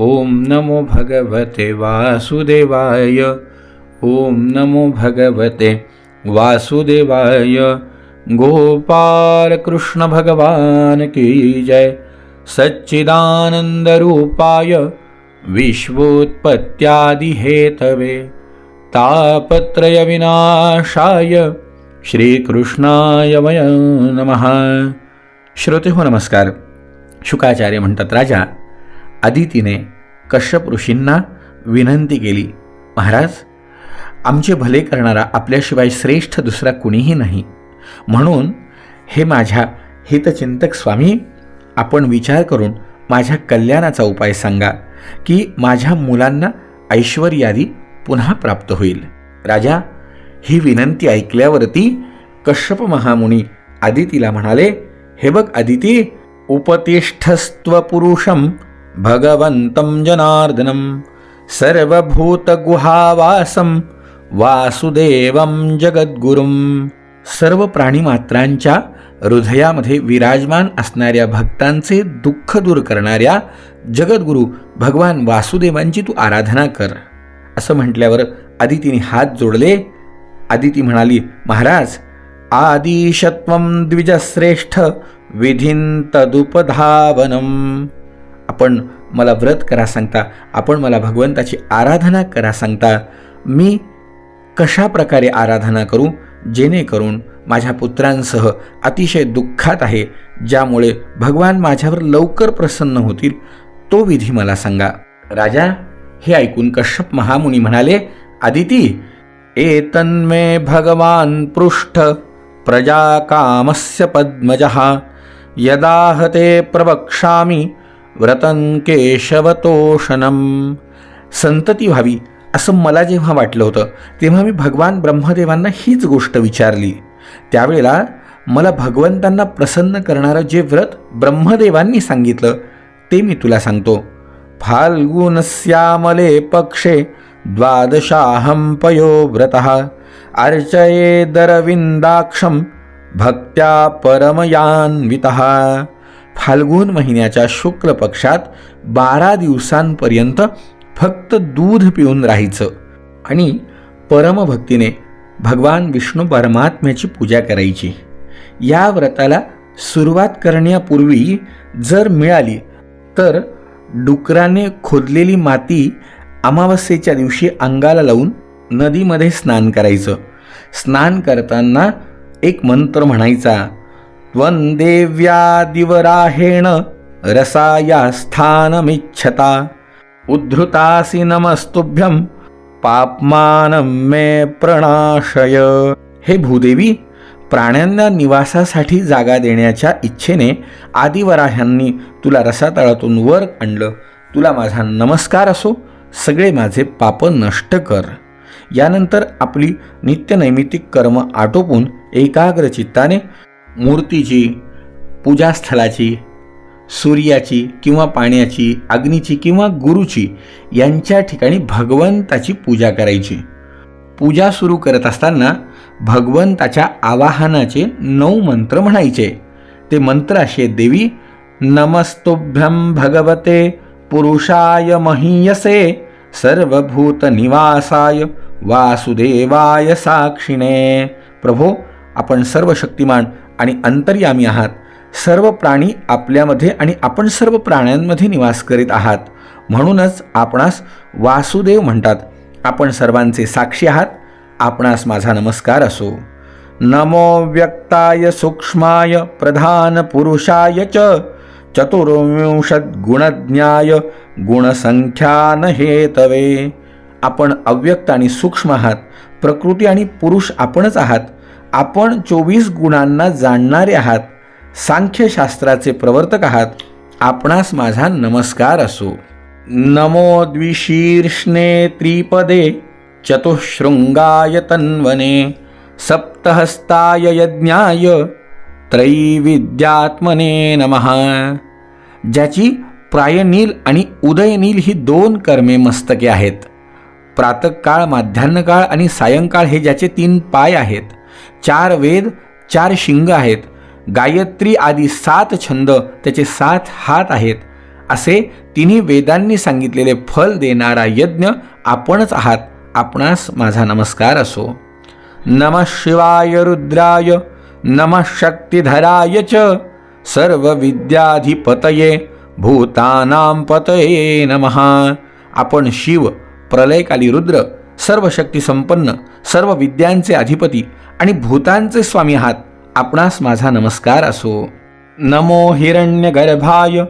ॐ नमो भगवते वासुदेवाय। ॐ नमो भगवते वासुदेवाय। गोपालकृष्ण भगवान की जय। सच्चिदानन्दरूपाय रूपाय तापत्रयविनाशाय हेतवे श्रीकृष्णाय वय नमः। श्रोते हो नमस्कार। शुकाचार्य म्हणतात राजा आदितीने कश्यप ऋषींना विनंती केली महाराज आमचे भले करणारा आपल्याशिवाय श्रेष्ठ दुसरा कुणीही नाही. म्हणून हे माझ्या हितचिंतक स्वामी आपण विचार करून माझ्या कल्याणाचा उपाय सांगा की माझ्या मुलांना ऐश्वर्यादी पुन्हा प्राप्त होईल. राजा ही विनंती ऐकल्यावरती कश्यप महामुनी आदितीला म्हणाले हे बघ आदिती उपतिष्ठस्त्वपुरुषं भगवन्तं जनार्दनं सर्वभूतगुहावासं वासुदेवं जगद्गुरुं। सर्व प्राणीमात्रांच्या हृदयामध्ये विराजमान असणाऱ्या भक्तांचे दुःख दूर करणाऱ्या जगद्गुरू भगवान वासुदेवांची तू आराधना कर असं म्हटल्यावर आदितीने हात जोडले. आदिती म्हणाली महाराज आदिशत्वं द्विजश्रेष्ठ विधीन तदुपधावनम. आपण मला व्रत करा सांगता आपण मला भगवंताची आराधना करा सांगता. मी कशा प्रकारे आराधना करू? जेणेकरून माझ्या पुत्रांसह अतिशय दुःखात आहे ज्यामुळे भगवान माझ्यावर लवकर प्रसन्न होतील तो विधी मला सांगा. राजा हे ऐकून कश्यप महामुनी म्हणाले आदिती एतन्मे भगवान पृष्ठ प्रजा कामस्य पद्मजः यदाहते प्रवक्ष्यामि व्रतं केशवतोषणम संतती व्हावी असं मला जेव्हा वाटलं होतं तेव्हा मी भगवान ब्रह्मदेवांना हीच गोष्ट विचारली. त्यावेळेला मला भगवंतांना प्रसन्न करणारं जे व्रत ब्रह्मदेवांनी सांगितलं ते मी तुला सांगतो. फाल्गुनस्यामले पक्षे द्वादशाहं पयो व्रतः। अर्चयेदरविन्दाक्षं भक्त्या परमयान्वितः। फाल्गुन महिन्याच्या शुक्ल पक्षात बारा दिवसांपर्यंत फक्त दूध पिऊन राहायचं. आणि परमभक्तीने भगवान विष्णू परमात्म्याची पूजा करायची. या व्रताला सुरुवात करण्यापूर्वी जर मिळाली तर डुकराने खोदलेली माती अमावस्येच्या दिवशी अंगाला लावून नदीमध्ये स्नान करायचं. स्नान करताना एक मंत्र म्हणायचा त्वन्देव्यादिवराहेण रसाया स्थानमिच्छता उद्धृतासि नमस्तुभ्यं पापमानं मे प्रणाशय। हे भूदेवी प्राण्यांना निवासासाठी जागा देण्याच्या इच्छेने आदिवराह्यांनी तुला रसातळातून वर आणलं. तुला माझा नमस्कार असो सगळे माझे पाप नष्ट कर. यानंतर आपली नित्यनैमितिक कर्म आटोपून एकाग्र चित्ताने मूर्तीची पूजास्थळाची सूर्याची किंवा पाण्याची अग्नीची किंवा गुरुची यांच्या ठिकाणी भगवंताची पूजा करायची. पूजा सुरू करत असताना भगवंताच्या आवाहनाचे नऊ मंत्र म्हणायचे. ते मंत्र असे देवी नमस्तुभ्यं भगवते पुरुषाय महीयसे सर्वभूत निवासाय वासुदेवाय साक्षिणे. प्रभो आपण सर्व शक्तिमान आणि अंतर्यामी आहात. सर्व प्राणी आपल्यामध्ये आणि आपण सर्व प्राण्यांमध्ये निवास करीत आहात. म्हणूनच आपणास वासुदेव म्हणतात. आपण सर्वांचे साक्षी आहात. आपणास माझा नमस्कार असो. नमो व्यक्ताय सूक्ष्माय प्रधान पुरुषाय च. चतुर्विंशद गुणज्ञाय गुणसंख्यान हेतवे आपण अव्यक्त आणि सूक्ष्म आहात प्रकृती आणि पुरुष आपणच आहात आपण चोवीस गुणांना जाणणारे आहात सांख्यशास्त्राचे प्रवर्तक आहात आपणास माझा नमस्कार असो. नमो द्विशीर्ष्णे त्रिपदे चतुःशृंगाय तन्वने सप्तहस्ताय यज्ञाय त्रैविद्यात्मने नमः. ज्याची प्रायनील आणि उदयनील ही दोन कर्मे मस्तके आहेत. प्रातकाळ माध्यान्हकाळ आणि सायंकाळ हे ज्याचे तीन पाय आहेत. चार वेद चार शिंग आहेत. गायत्री आदी सात छंद त्याचे सात हात आहेत. असे तिन्ही वेदांनी सांगितलेले फल देणारा यज्ञ आपणच आहात. आपणास माझा नमस्कार असो. नम शिवाय रुद्राय नम शक्तिधराय च. सर्व विद्याधिपतये भूतानां पतये नमः. आपण शिव प्रलयकाली रुद्र सर्व शक्ती संपन्न सर्व विद्यांचे अधिपती आणि भूतांचे स्वामी आहात. आपणास माझा नमस्कार असो. नमो हिरण्यगर्भाय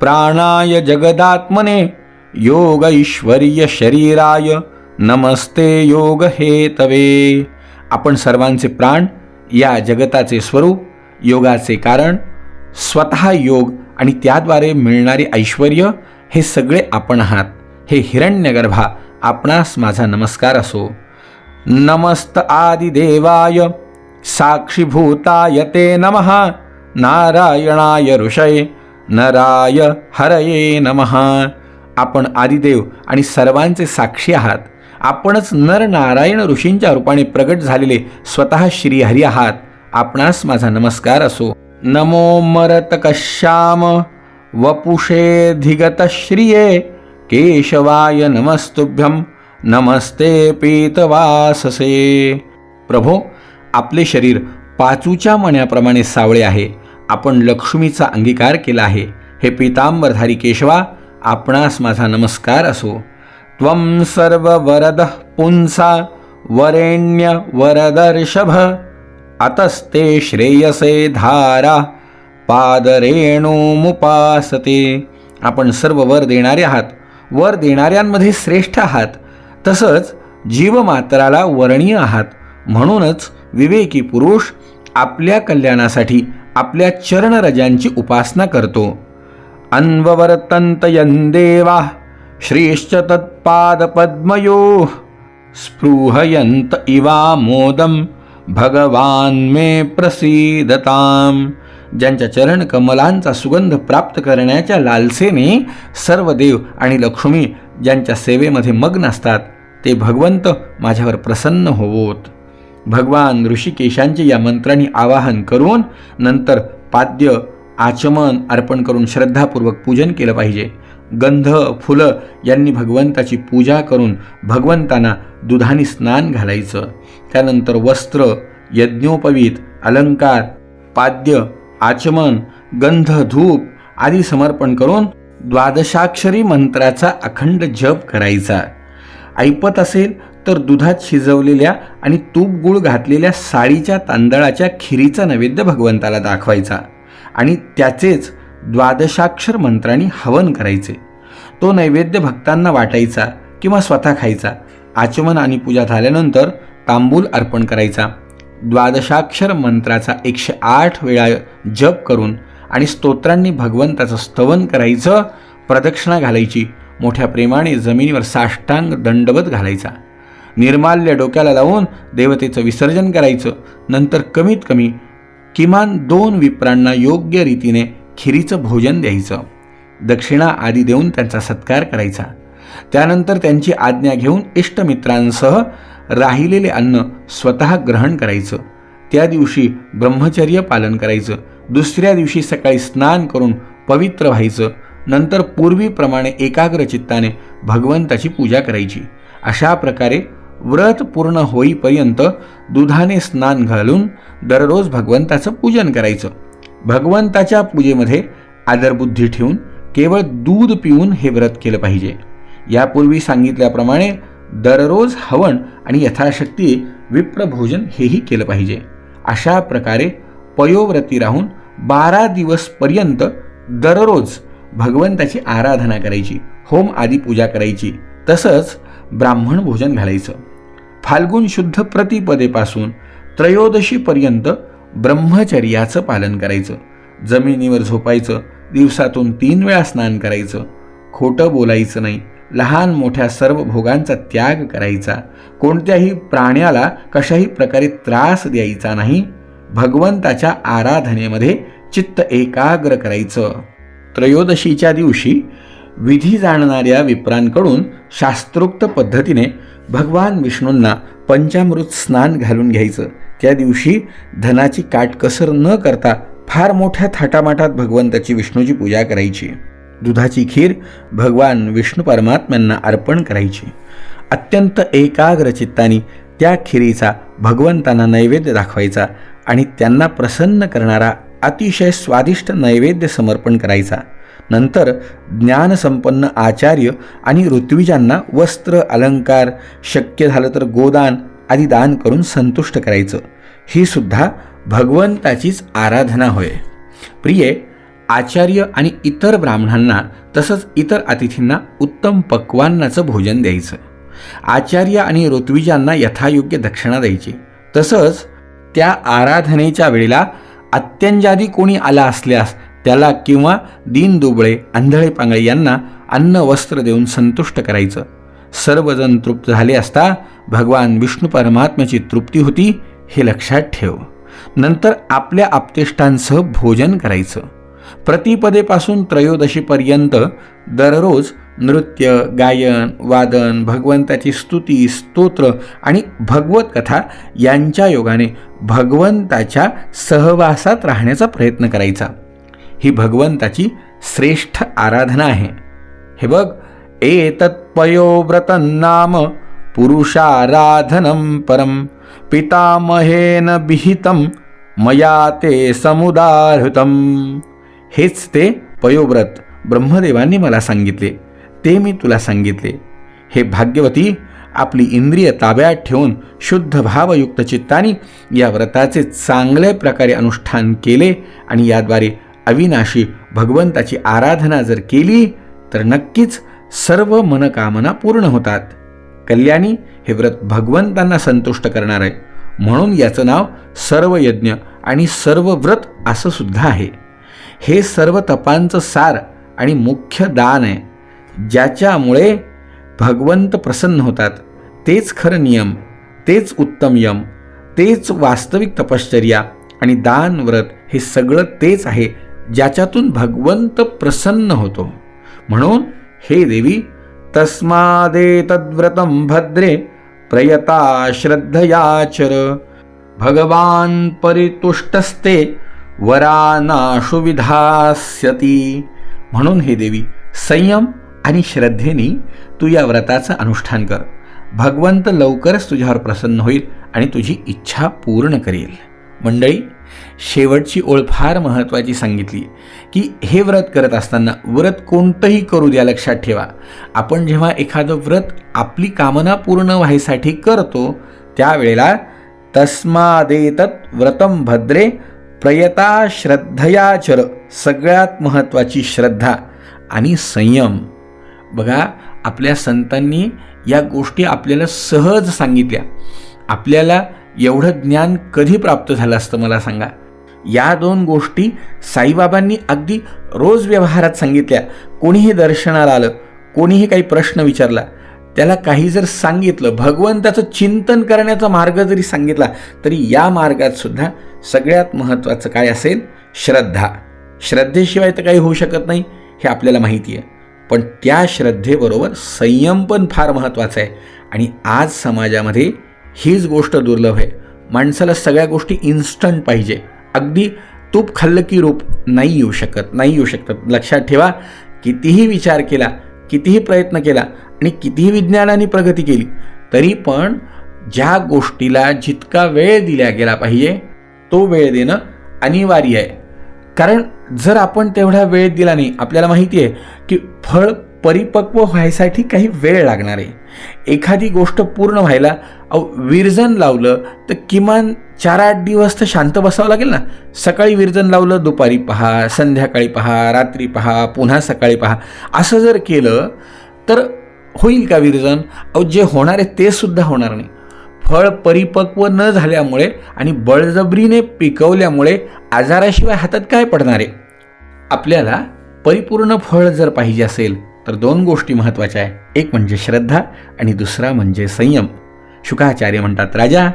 प्राणाय जगदात्मने योग ऐश्वर्य शरीराय नमस्ते योग हे तवे आपण सर्वांचे प्राण या जगताचे स्वरूप योगाचे कारण स्वतः योग आणि त्याद्वारे मिळणारे ऐश्वर्य हे सगळे आपण आहात. हे हिरण्यगर्भा आपणास माझा नमस्कार असो. नमस्त आदिदेवाय. साक्षीभूताय ते नमः. नारायणाय ऋषये. नराय हरये नमः. आपण आदिदेव आणि सर्वांचे साक्षी आहात. आपणच नर नारायण ऋषींच्या रूपाने प्रगट झालेले स्वतः श्रीहरी आहात. आपणास माझा नमस्कार असो. नमो मरत कश्याम वपुषे धिगत श्रिये केशवाय नमस्तुभ्यं. नमस्ते पीतवाससे प्रभो आपले शरीर पाचूच्या मण्याप्रमाणे सावळे आहे. आपण लक्ष्मीचा अंगीकार केला आहे. हे पीतांबरधारी केशवा आपणास माझा नमस्कार असो. त्वं सर्व वरद पुंसा वरेण्य वरदर्षभ अतस्ते श्रेयसे धारा पादरेणुमुपासते. आपण सर्व वर देणारे आहात. वर देणाऱ्यांमध्ये श्रेष्ठ आहात. तसंच जीवमात्राला वर्णीय आहात. म्हणूनच विवेकी पुरुष आपल्या कल्याणासाठी आपल्या चरणरजांची उपासना करतो. अन्ववर्तन्तयन्देवा श्रीश्च तत्पादपद्मयो स्पृहयन्त इवामोदं भगवान मे प्रसीदताम। ज्यांच्या चरण कमलांचा सुगंध प्राप्त करण्याच्या लालसेने सर्व देव आणि लक्ष्मी ज्यांच्या सेवेमध्ये मग्न असतात ते भगवंत माझ्यावर प्रसन्न होवोत. भगवान ऋषिकेशांचे या मंत्रांनी आवाहन करून नंतर पाद्य आचमन अर्पण करून श्रद्धापूर्वक पूजन केलं पाहिजे. गंध फुलं यांनी भगवंताची पूजा करून भगवंतांना दुधाने स्नान घालायचं. त्यानंतर वस्त्र यज्ञोपवीत अलंकार पाद्य आचमन गंध धूप आदी समर्पण करून द्वादशाक्षरी मंत्राचा अखंड जप करायचा. ऐपत असेल तर दुधात शिजवलेल्या आणि तूप गुळ घातलेल्या साळीच्या तांदळाच्या खिरीचा नैवेद्य भगवंताला दाखवायचा आणि त्याचेच द्वादशाक्षर मंत्रांनी हवन करायचे. तो नैवेद्य भक्तांना वाटायचा किंवा स्वतः खायचा. आचमन आणि पूजा झाल्यानंतर तांबूल अर्पण करायचा. द्वादशाक्षर मंत्राचा एकशे आठ वेळा जप करून आणि स्तोत्रांनी भगवंताचं स्तवन करायचं प्रदक्षिणा घालायची मोठ्या प्रेमाने जमिनीवर साष्टांग दंडवत घालायचा. निर्माल्य डोक्याला लावून देवतेचं विसर्जन करायचं. नंतर कमीत कमी किमान दोन विप्रांना योग्य रीतीने खिरीचं भोजन द्यायचं. दक्षिणा आदी देऊन त्यांचा सत्कार करायचा. त्यानंतर त्यांची आज्ञा घेऊन इष्टमित्रांसह राहिलेले अन्न स्वतः ग्रहण करायचं. त्या दिवशी ब्रह्मचर्य पालन करायचं. दुसऱ्या दिवशी सकाळी स्नान करून पवित्र व्हायचं. नंतर पूर्वीप्रमाणे एकाग्र चित्ताने भगवंताची पूजा करायची. अशा प्रकारे व्रत पूर्ण होईपर्यंत दुधाने स्नान घालून दररोज भगवंताचं पूजन करायचं. भगवंताच्या पूजेमध्ये आदरबुद्धी ठेवून केवळ दूध पिऊन हे व्रत केलं पाहिजे. यापूर्वी सांगितल्याप्रमाणे दररोज हवन आणि यथाशक्ती विप्रभोजन हेही केलं पाहिजे. अशा प्रकारे पयोव्रती राहून बारा दिवसपर्यंत दररोज भगवंताची आराधना करायची होम आदी पूजा करायची तसंच ब्राह्मण भोजन घालायचं. फाल्गुन शुद्ध प्रतिपदेपासून त्रयोदशीपर्यंत ब्रह्मचर्याचं पालन करायचं. जमिनीवर झोपायचं दिवसातून तीन वेळा स्नान करायचं. खोटं बोलायचं नाही. लहान मोठ्या सर्व भोगांचा त्याग करायचा. कोणत्याही प्राण्याला कशाही प्रकारे त्रास द्यायचा नाही. भगवंताच्या आराधनेमध्ये चित्त एकाग्र करायचं. त्रयोदशीच्या दिवशी विधी जाणणाऱ्या विप्रांकडून शास्त्रोक्त पद्धतीने भगवान विष्णूंना पंचामृत स्नान घालून घ्यायचं. त्या दिवशी धनाची काटकसर न करता फार मोठ्या थाटामाटात भगवंताची विष्णूची पूजा करायची. दुधाची खीर भगवान विष्णू परमात्म्यांना अर्पण करायची. अत्यंत एकाग्र चित्ताने त्या खिरीचा भगवंतांना नैवेद्य दाखवायचा आणि त्यांना प्रसन्न करणारा अतिशय स्वादिष्ट नैवेद्य समर्पण करायचा. नंतर ज्ञानसंपन्न आचार्य आणि ऋत्विजांना वस्त्र अलंकार शक्य झालं तर गोदान आदी दान करून संतुष्ट करायचं. ही सुद्धा भगवंताचीच आराधना होय. प्रिये आचार्य आणि इतर ब्राह्मणांना तसंच इतर अतिथींना उत्तम पक्वान्नाचं भोजन द्यायचं. आचार्य आणि ऋत्विजांना यथायोग्य दक्षिणा द्यायची. तसंच त्या आराधनेच्या वेळेला अत्यंजादी कोणी आला असल्यास त्याला किंवा दीन दुबळे आंधळे पांगळे यांना अन्न वस्त्र देऊन संतुष्ट करायचं. सर्वजण तृप्त झाले असता भगवान विष्णू परमात्म्याची तृप्ती होती हे लक्षात ठेव. नंतर आपल्या आपतेष्टांसह भोजन करायचं. प्रतिपदेपासून त्रयोदशीपर्यंत दररोज नृत्य गायन वादन भगवंताची स्तुती स्तोत्र आणि भगवत कथा यांच्या योगाने भगवंताच्या सहवासात राहण्याचा प्रयत्न करायचा. ही भगवंताची श्रेष्ठ आराधना आहे. हे बघ एतत्पयोव्रतं नाम पुरुषाराधनं परं पितामहेन विहितं मया ते समुदाहृतं हेच ते पयोव्रत ब्रह्मदेवांनी मला सांगितले. ते मी तुला सांगितले. हे भाग्यवती आपली इंद्रिय ताब्यात ठेवून शुद्ध भावयुक्त चित्ताने या व्रताचे चांगल्या प्रकारे अनुष्ठान केले आणि याद्वारे अविनाशी भगवंताची आराधना जर केली तर नक्कीच सर्व मनकामना पूर्ण होतात. कल्याणी हे व्रत भगवंतांना संतुष्ट करणार आहे. म्हणून याचं नाव सर्व यज्ञ आणि सर्व व्रत असं सुद्धा आहे. हे सर्व तपांचं सार आणि मुख्य दान आहे. ज्याच्यामुळे भगवंत प्रसन्न होतात. तेच खरं नियम तेच उत्तम यम तेच वास्तविक तपश्चर्या आणि दान व्रत हे सगळं तेच आहे ज्याच्यातून भगवंत प्रसन्न होतो. म्हणून हे देवी तस्मादे तद्व्रतं भद्रे प्रयता श्रद्धयाचर भगवान परितुष्टस्ते वरानाशु विधास्यती. म्हणून हे देवी संयम आणि श्रद्धेने तू या व्रताचं अनुष्ठान कर. भगवंत लवकरच तुझ्यावर प्रसन्न होईल आणि तुझी इच्छा पूर्ण करेल. मंडळी शेवटची ओळ फार महत्त्वाची सांगितली की हे व्रत करत असताना व्रत कोणतंही करू द्या लक्षात ठेवा. आपण जेव्हा एखादं व्रत आपली कामना पूर्ण व्हायसाठी करतो त्यावेळेला तस्मादेतत् व्रतम भद्रे प्रयता श्रद्धयाचर सगळ्यात महत्त्वाची श्रद्धा आणि संयम. बघा आपल्या संतांनी या गोष्टी आपल्याला सहज सांगितल्या. आपल्याला एवढं ज्ञान कधी प्राप्त झालं असतं मला सांगा? या दोन गोष्टी साईबाबांनी अगदी रोज व्यवहारात सांगितल्या. कोणीही दर्शनाला आलं कोणीही काही प्रश्न विचारला त्याला काही जर सांगितलं भगवंताचं चिंतन करण्याचा मार्ग जरी सांगितला तरी या मार्गात सुद्धा सगळ्यात महत्त्वाचं काय असेल? श्रद्धा. श्रद्धेशिवाय तर काही होऊ शकत नाही हे आपल्याला माहिती आहे. पण त्या श्रद्धेबरोबर संयम पण फार महत्त्वाचा आहे. आणि आज समाजामध्ये हीच गोष्ट दुर्लभ आहे. माणसाला सगळ्या गोष्टी इन्स्टंट पाहिजे. अगदी तूप खाल्लं की रूप नाही येऊ शकत नाही येऊ शकत. लक्षात ठेवा कितीही विचार केला कितीही प्रयत्न केला आणि कितीही विज्ञानाने प्रगती केली तरी पण ज्या गोष्टीला जितका वेळ दिला गेला पाहिजे तो वेळ देणं अनिवार्य आहे. कारण जर आपण तेवढा वेळ दिला नाही आपल्याला माहिती आहे की फळ परिपक्व व्हायसाठी काही वेळ लागणार आहे. एखादी गोष्ट पूर्ण व्हायला अहो विरजन लावलं तर किमान चार आठ दिवस तर शांत बसावं लागेल ना? सकाळी विरजन लावलं दुपारी पहा संध्याकाळी पहा रात्री पहा पुन्हा सकाळी पहा. असं जर केलं तर होईल का विरजन? अहो जे होणार आहे ते सुद्धा होणार नाही. फळ परिपक्व न झाल्यामुळे आणि बळजबरीने पिकवल्यामुळे आजाराशिवाय हातात काय पडणार आहे? आपल्याला परिपूर्ण फळ जर पाहिजे असेल तर तर दोन गोष्टी महत्त्वाच्या आहे. एक म्हणजे श्रद्धा आणि दुसरा म्हणजे संयम. शुकाचार्य म्हणतात राजा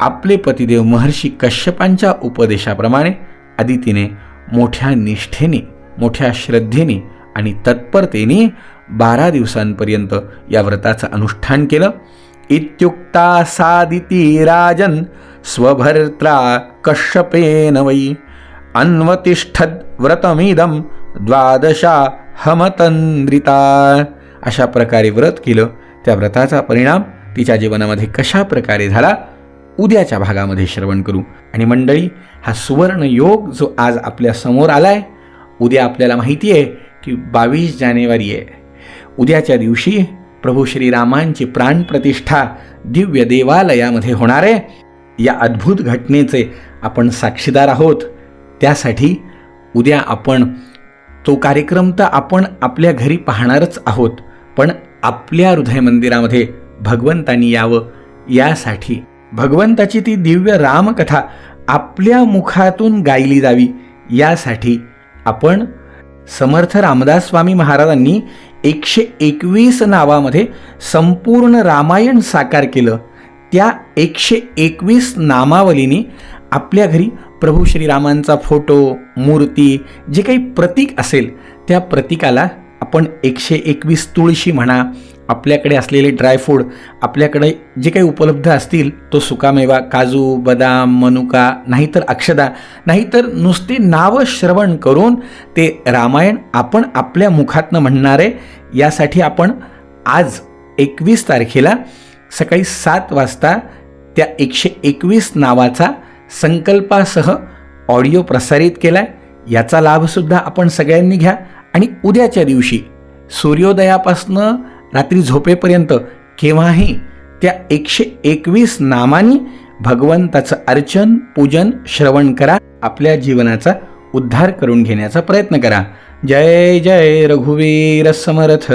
आपले पतिदेव महर्षी कश्यपांच्या उपदेशाप्रमाणे आदितीने मोठ्या निष्ठेने मोठ्या श्रद्धेने आणि तत्परतेने बारा दिवसांपर्यंत या व्रताचं अनुष्ठान केलं. इत्युक्ता सादिती राजन स्वभर्त्रा कश्यपेन वै अन्वतिष्ठद व्रतमिदं द्वादशा हमतंद्रिता अशा प्रकारे व्रत केलं. त्या व्रताचा परिणाम तिच्या जीवनामध्ये कशा प्रकारे झाला उद्याच्या भागामध्ये श्रवण करू. आणि मंडळी हा सुवर्ण योग जो आज आपल्यासमोर आलाय उद्या आपल्याला माहिती आहे की बावीस जानेवारी आहे. उद्याच्या दिवशी प्रभू श्रीरामांची प्राणप्रतिष्ठा दिव्य देवालयामध्ये होणार आहे. या अद्भुत घटनेचे आपण साक्षीदार आहोत. त्यासाठी उद्या आपण तो कार्यक्रम तर आपण आपल्या घरी पाहणारच आहोत पण आपल्या हृदय मंदिरामध्ये भगवंतानी यावं यासाठी. भगवंताची ती दिव्य रामकथा आपल्या मुखातून गायली जावी यासाठी आपण समर्थ रामदास स्वामी महाराजांनी एकशे एकवीस नावामध्ये संपूर्ण रामायण साकार केलं. त्या एकशे एकवीस नामावलीने आपल्या घरी प्रभू श्रीरामांचा फोटो मूर्ती जे काही प्रतीक असेल त्या प्रतीकाला आपण एकशे एकवीस तुळशी म्हणा आपल्याकडे असलेले ड्रायफ्रूड आपल्याकडे जे काही उपलब्ध असतील तो सुकामेवा काजू बदाम मनुका नाहीतर अक्षदा नाहीतर नुसते नावं श्रवण करून ते रामायण आपण आपल्या मुखातनं म्हणणारे यासाठी आपण आज एकवीस तारखेला सकाळी सात वाजता त्या एकशे एकवीस नावाचा संकल्पासह ऑडिओ प्रसारित केला आहे याचा लाभसुद्धा आपण सगळ्यांनी घ्या. आणि उद्याच्या दिवशी सूर्योदयापासनं रात्री झोपेपर्यंत केव्हाही त्या एकशे एकवीस नामानी भगवंताचं अर्चन पूजन श्रवण करा. आपल्या जीवनाचा उद्धार करून घेण्याचा प्रयत्न करा. जय जय रघुवीर समर्थ.